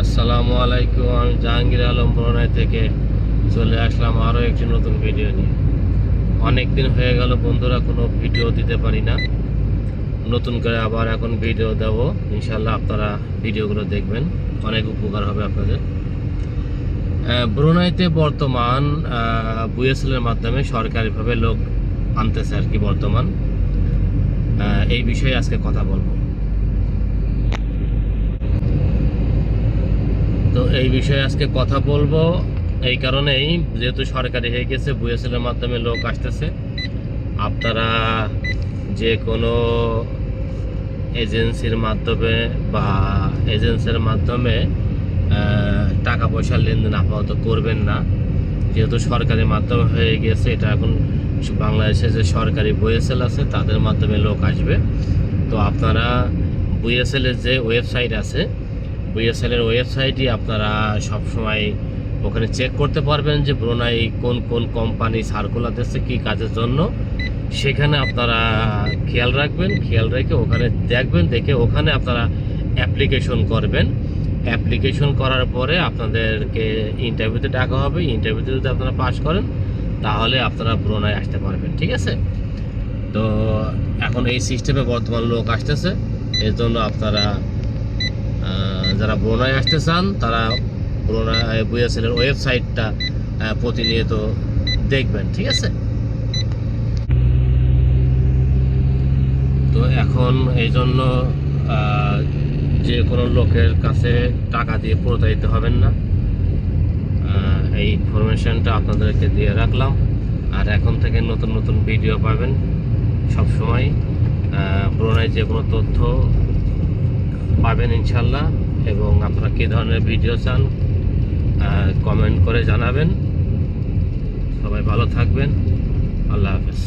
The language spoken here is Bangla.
আসসালামু আলাইকুম, আমি জাহাঙ্গীর আলম ব্রুনাই থেকে চলে আসলাম আরও একটি নতুন ভিডিও নিয়ে। অনেক দিন হয়ে গেল বন্ধুরা, কোনো ভিডিও দিতে পারি না। নতুন করে আবার এখন ভিডিও দেব। ইনশাল্লাহ আপনারা ভিডিওগুলো দেখবেন। অনেক উপকার হবে আপনাদের। ব্রুনাইতে বর্তমান বুয়েসেলের মাধ্যমে সরকারিভাবে লোক আনতেছে আর কি বর্তমান। এই বিষয়ে আজকে কথা বলব তো এই বিষয়ে আজকে কথা বলব। এই কারণেই যেহেতু সরকারি হয়ে গেছে, বুয়েসেলের মাধ্যমে লোক আসতেছে। আপনারা যে কোনো এজেন্সির মাধ্যমে বা এজেন্সির মাধ্যমে টাকা পয়সার লেনদেন আপাতত করবেন না। যেহেতু সরকারি মাধ্যমে হয়ে গেছে, এটা এখন বাংলাদেশে যে সরকারি বুয়েসেল আছে, তাদের মাধ্যমে লোক আসবে। তো আপনারা বুয়েসেলের যে ওয়েবসাইট আছে বিএসএলের ওয়েবসাইটই আপনারা সবসময় ওখানে চেক করতে পারবেন যে ব্রোনাই কোন কোন কোম্পানি সার্কুলার দিচ্ছে, কী কাজের জন্য। সেখানে আপনারা খেয়াল রাখবেন, খেয়াল রেখে ওখানে দেখবেন, দেখে ওখানে আপনারা অ্যাপ্লিকেশন করবেন। অ্যাপ্লিকেশন করার পরে আপনাদেরকে ইন্টারভিউতে ডাকা হবে। ইন্টারভিউতে যদি আপনারা পাস করেন, তাহলে আপনারা ব্রোনায় আসতে পারবেন, ঠিক আছে? তো এখন এই সিস্টেমে বর্তমান লোক আসতেছে। এর জন্য আপনারা যারা ব্রোনায় আসতে চান, তারা ব্রোনায় বুয়েসেলের ওয়েবসাইটটা প্রতিনিয়ত দেখবেন, ঠিক আছে? তো এখন এই জন্য যে কোনো লোকের কাছে টাকা দিয়ে প্রতারিত হবেন না। এই ইনফরমেশনটা আপনাদেরকে দিয়ে রাখলাম। আর এখন থেকে নতুন নতুন ভিডিও পাবেন সবসময়। ব্রোনায় যে কোনো তথ্য পাবেন ইনশাল্লাহ এবং আপনারা কী ধরনের ভিডিও চান কমেন্ট করে জানাবেন। সবাই ভালো থাকবেন। আল্লাহ হাফেজ।